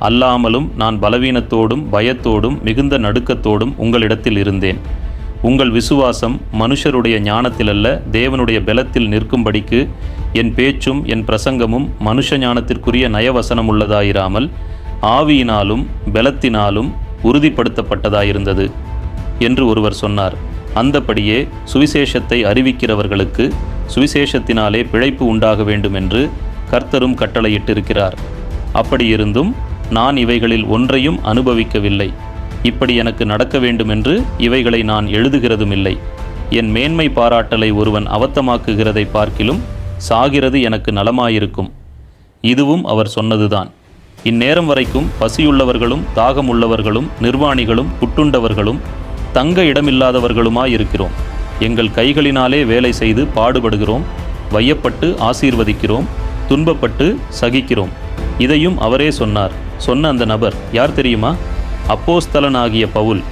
அல்லாமலும் நான் பலவீனத்தோடும் பயத்தோடும் மிகுந்த நடுக்கத்தோடும் உங்களிடத்தில் இருந்தேன். உங்கள் விசுவாசம் மனுஷருடைய ஞானத்திலல்ல தேவனுடைய பலத்தில் நிற்கும்படிக்கு என் பேச்சும் என் பிரசங்கமும் மனுஷ ஞானத்திற்குரிய நயவசனம் உள்ளதாயிராமல் ஆவியினாலும் பலத்தினாலும் உறுதிப்படுத்தப்பட்டதாயிருந்தது என்று ஒருவர் சொன்னார். அந்தபடியே சுவிசேஷத்தை அறிவிக்கிறவர்களுக்கு சுவிசேஷத்தினாலே பிழைப்பு உண்டாக வேண்டும் என்று கர்த்தரும் கட்டளையிட்டிருக்கிறார். அப்படியிருந்தும் நான் இவைகளில் ஒன்றையும் அனுபவிக்கவில்லை. இப்படி எனக்கு நடக்க வேண்டுமென்று இவைகளை நான் எழுதுகிறதும் இல்லை என் மேன்மை பாராட்டலை ஒருவன் அவத்தமாக்குகிறதை பார்க்கிலும் சாகிறது எனக்கு நலமாயிருக்கும். இதுவும் அவர் சொன்னதுதான். இந்நேரம் வரைக்கும் பசியுள்ளவர்களும் தாகமுள்ளவர்களும் நிர்வாணிகளும் புட்டுண்டவர்களும் தங்க இடமில்லாதவர்களுமாயிருக்கிறோம். எங்கள் கைகளினாலே வேலை செய்து பாடுபடுகிறோம் வையப்பட்டு ஆசீர்வதிக்கிறோம் துன்பப்பட்டு சகிக்கிறோம். இதையும் அவரே சொன்னார். சொன்ன அந்த நபர் யார் தெரியுமா? அப்போஸ்தலனாகிய பவுல்.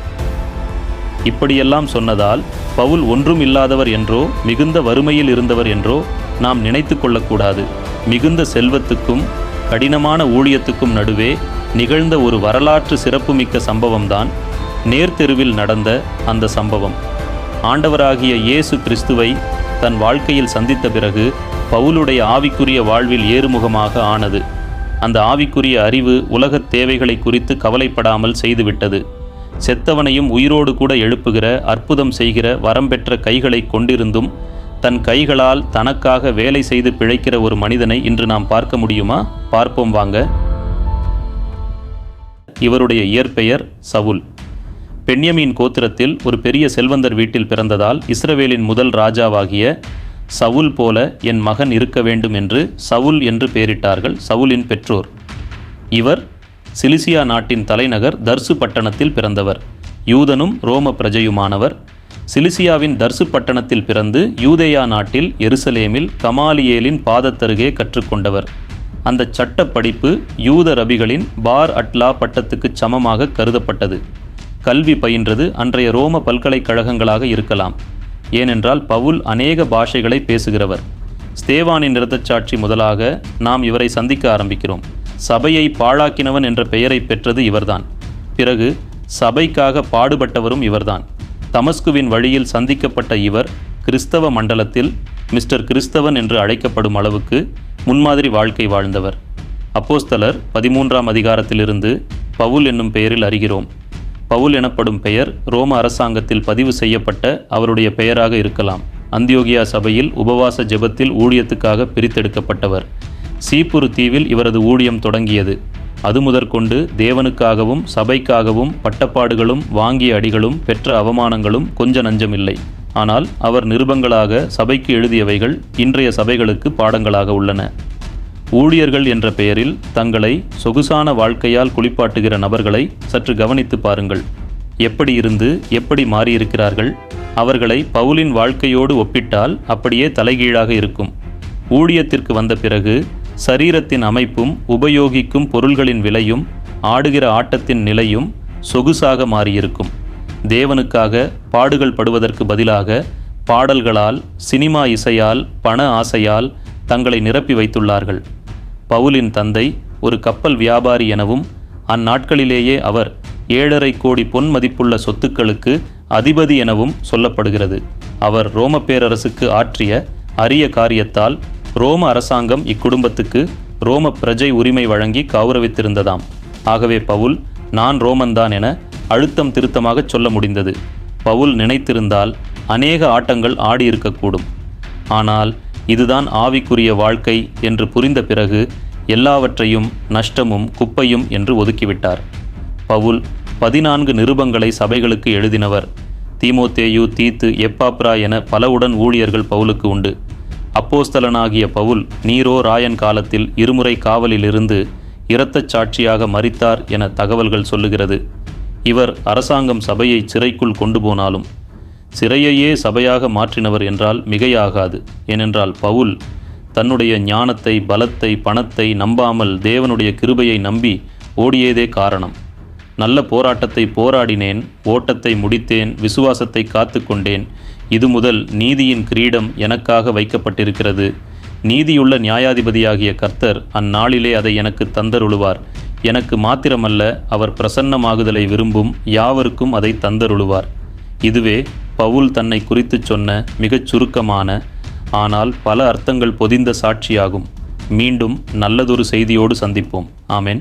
இப்படியெல்லாம் சொன்னதால் பவுல் ஒன்றும் இல்லாதவர் என்றோ மிகுந்த வறுமையில் இருந்தவர் என்றோ நாம் நினைத்து கொள்ளக்கூடாது. மிகுந்த செல்வத்துக்கும் கடினமான ஊழியத்துக்கும் நடுவே நிகழ்ந்த ஒரு வரலாற்று சிறப்புமிக்க சம்பவம்தான் நேர்த்தெருவில் நடந்த அந்த சம்பவம். ஆண்டவராகிய இயேசு கிறிஸ்துவை தன் வாழ்க்கையில் சந்தித்த பிறகு பவுலுடைய ஆவிக்குரிய வாழ்வில் ஏறுமுகமாக ஆனது. அந்த ஆவிக்குரிய அறிவு உலகத் தேவைகளை குறித்து கவலைப்படாமல் செய்துவிட்டது. செத்தவனையும் உயிரோடு கூட எழுப்புகிற அற்புதம் செய்கிற வரம் பெற்ற கைகளை கொண்டிருந்தும் தன் கைகளால் தனக்காக வேலை செய்து பிழைக்கிற ஒரு மனிதனை இன்று நாம் பார்க்க முடியுமா? பார்ப்போம் வாங்க. இவருடைய இயற்பெயர் சவுல். பெண்யமீன் கோத்திரத்தில் ஒரு பெரிய செல்வந்தர் வீட்டில் பிறந்ததால் இஸ்ரவேலின் முதல் ராஜாவாகிய சவுல் போல என் மகன் இருக்க வேண்டும் என்று சவுல் என்று பெயரிட்டார்கள் சவுலின் பெற்றோர். இவர் சிலிசியா நாட்டின் தலைநகர் தர்சு பட்டணத்தில் பிறந்தவர். யூதனும் ரோம பிரஜையுமானவர். சிலிசியாவின் தர்சு பட்டணத்தில் பிறந்து யூதேயா நாட்டில் எருசலேமில் கமாலியேலின் பாதத்தருகே கற்றுக்கொண்டவர். அந்த சட்ட படிப்பு யூத ரபிகளின் பார் அட்லா பட்டத்துக்குச் சமமாக கருதப்பட்டது. கல்வி பயின்றது அன்றைய ரோம பல்கலைக்கழகங்களாக இருக்கலாம். ஏனென்றால் பவுல் அநேக பாஷைகளை பேசுகிறவர். ஸ்தேவானின் இரத்தச்சாட்சி முதலாக நாம் இவரை சந்திக்க ஆரம்பிக்கிறோம். சபையை பாழாக்கினவன் என்ற பெயரை பெற்றது இவர்தான். பிறகு சபைக்காக பாடுபட்டவரும் இவர்தான். தமஸ்குவின் வழியில் சந்திக்கப்பட்ட இவர் கிறிஸ்தவ மண்டலத்தில் மிஸ்டர் கிறிஸ்தவன் என்று அழைக்கப்படும் அளவுக்கு முன்மாதிரி வாழ்க்கை வாழ்ந்தவர். அப்போஸ்தலர் பதிமூன்றாம் அதிகாரத்திலிருந்து பவுல் என்னும் பெயரில் அறிகிறோம். பவுல் எனப்படும் பெயர் ரோம அரசாங்கத்தில் பதிவு செய்யப்பட்ட அவருடைய பெயராக இருக்கலாம். அந்தியோகியா சபையில் உபவாச ஜெபத்தில் ஊழியத்துக்காக பிரித்தெடுக்கப்பட்டவர். சீப்புரு தீவில் இவரது ஊழியம் தொடங்கியது. அது முதற்கொண்டு தேவனுக்காகவும் சபைக்காகவும் பட்டப்பாடுகளும் வாங்கிய அடிகளும் பெற்ற அவமானங்களும் கொஞ்ச நஞ்சமில்லை. ஆனால் அவர் நிருபங்களாக சபைக்கு எழுதியவைகள் இன்றைய சபைகளுக்கு பாடங்களாக உள்ளன. ஊழியர்கள் என்ற பெயரில் தங்களை சொகுசான வாழ்க்கையால் குளிப்பாட்டுகிற நபர்களை சற்று கவனித்து பாருங்கள். எப்படி இருந்து எப்படி மாறியிருக்கிறார்கள்? அவர்களை பவுலின் வாழ்க்கையோடு ஒப்பிட்டால் அப்படியே தலைகீழாக இருக்கும். ஊழியத்திற்கு வந்த பிறகு சரீரத்தின் அமைப்பும் உபயோகிக்கும் பொருள்களின் விலையும் ஆடுகிற ஆட்டத்தின் நிலையும் சொகுசாக மாறியிருக்கும். தேவனுக்காக பாடுகள் படுவதற்கு பதிலாக பாடல்களால் சினிமா இசையால் பண ஆசையால் தங்களை நிரப்பி வைத்துள்ளார்கள். பவுலின் தந்தை ஒரு கப்பல் வியாபாரி எனவும் அந்நாட்களிலேயே அவர் ஏழரை கோடி பொன் மதிப்புள்ள சொத்துக்களுக்கு அதிபதி எனவும் சொல்லப்படுகிறது. அவர் ரோம பேரரசுக்கு ஆற்றிய அரிய காரியத்தால் ரோம அரசாங்கம் இக்குடும்பத்துக்கு ரோம பிரஜை உரிமை வழங்கி கௌரவித்திருந்ததாம். ஆகவே பவுல் நான் ரோமன்தான் என அழுத்தம் திருத்தமாகச் சொல்ல முடிந்தது. பவுல் நினைத்திருந்தால் அநேக ஆட்டங்கள் ஆடியிருக்கக்கூடும். ஆனால் இதுதான் ஆவிக்குரிய வாழ்க்கை என்று புரிந்த பிறகு எல்லாவற்றையும் நஷ்டமும் குப்பையும் என்று ஒதுக்கிவிட்டார். பவுல் பதினான்கு நிருபங்களை சபைகளுக்கு எழுதினவர். தீமோத்தேயு தீத்து எப்பாப்ரா என பலவுடன் ஊழியர்கள் பவுலுக்கு உண்டு. அப்போஸ்தலனாகிய பவுல் நீரோ ராயன் காலத்தில் இருமுறை காவலிலிருந்து இரத்தச் சாட்சியாக மறித்தார் என தகவல்கள் சொல்லுகிறது. இவர் அரசாங்கம் சபையை சிறைக்குள் கொண்டு போனாலும் சிறையையே சபையாக மாற்றினவர் என்றால் மிகையாகாது. ஏனென்றால் பவுல் தன்னுடைய ஞானத்தை பலத்தை பணத்தை நம்பாமல் தேவனுடைய கிருபையை நம்பி ஓடியதே காரணம். நல்ல போராட்டத்தை போராடினேன் ஓட்டத்தை முடித்தேன் விசுவாசத்தை காத்து கொண்டேன். இது முதல் நீதியின் கிரீடம் எனக்காக வைக்கப்பட்டிருக்கிறது. நீதியுள்ள நியாயாதிபதியாகிய கர்த்தர் அந்நாளிலே அதை எனக்கு தந்தருளுவார். எனக்கு மாத்திரமல்ல அவர் பிரசன்னமாகுதலை விரும்பும் யாவருக்கும் அதை தந்தருளுவார். இதுவே பவுல் தன்னை குறித்துச் சொன்ன மிகச் சுருக்கமான ஆனால் பல அர்த்தங்கள் பொதிந்த சாட்சியாகும். மீண்டும் நல்லதொரு செய்தியோடு சந்திப்போம். ஆமென்.